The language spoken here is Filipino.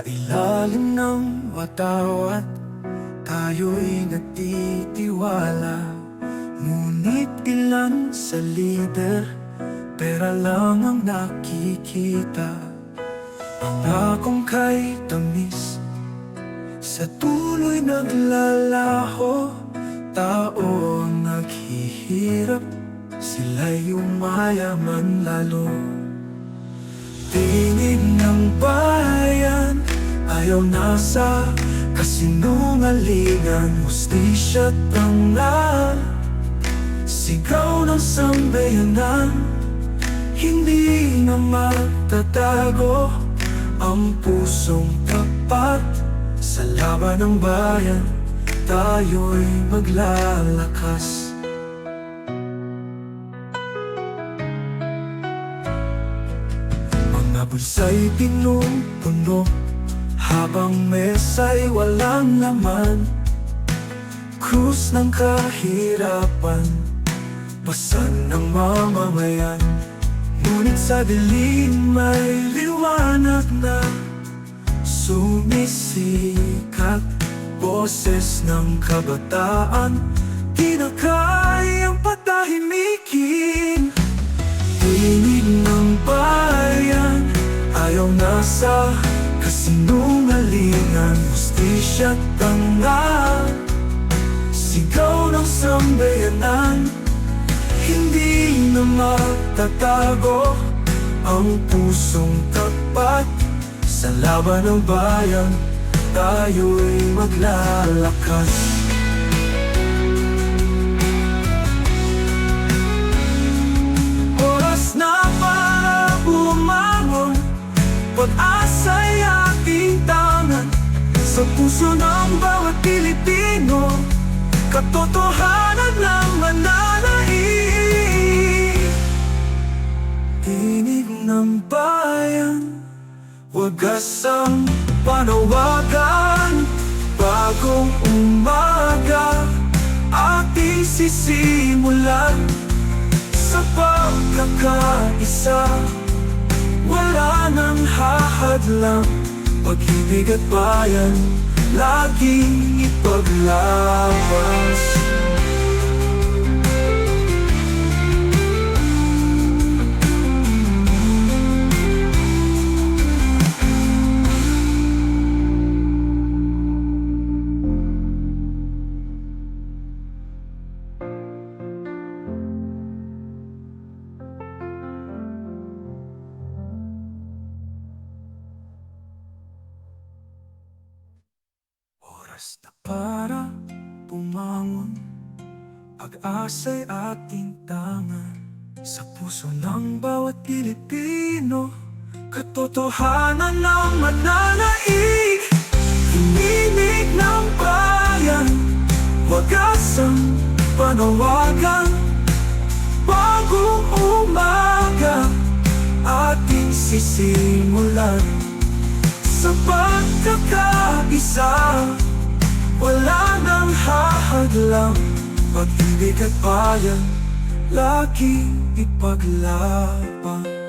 Sa ilalim ng watawat Tayo'y nagtitiwala Ngunit ilan sa lider Pera lang ang nakikita. Pangakong kay tamis Sa tuloy naglalaho Tao naghihirap Sila'y umayaman lalo. Tingin ng bayan Ayaw nasa kasinungalingan Hustisya't tangal Sigaw ng sambayanan Hindi na magtatago Ang pusong tapat. Sa laban ng bayan Tayo'y maglalakas. Mga bulsa'y pinupuno Habang mesa'y walang laman Krus ng kahirapan Pasan ng mamamayan. Ngunit sa dilim may liwanag na Sumisikat Boses ng kabataan Di na kayang patahimikin. Tinig ng bayan Ayaw nasa kasinungalingan Hustisya't tangal Sigaw ng sambayanan Hindi na magtatago Ang pusong tapat. Sa laban ng bayan Tayo'y maglalakas Sa puso ng bawat Pilipino Katotohanan ng mananaig. Tinig ng bayan Wagas ang panawagan. Bagong umaga Ating sisimulan. Sa pagkakaisa Wala nang hahadlang Pag-ibig at bayan Laging ipaglawas Oras na para bumangon Pag-asa'y ating tangan Sa puso ng bawat Pilipino Katotohanan ng mananaig Hininig ng bayan Wagas ang panawagan. Bagong umaga Ating sisimulan sa pagkakaisa. Wala nang hahadlang Pag-ibig at bayan Lagi ipaglaban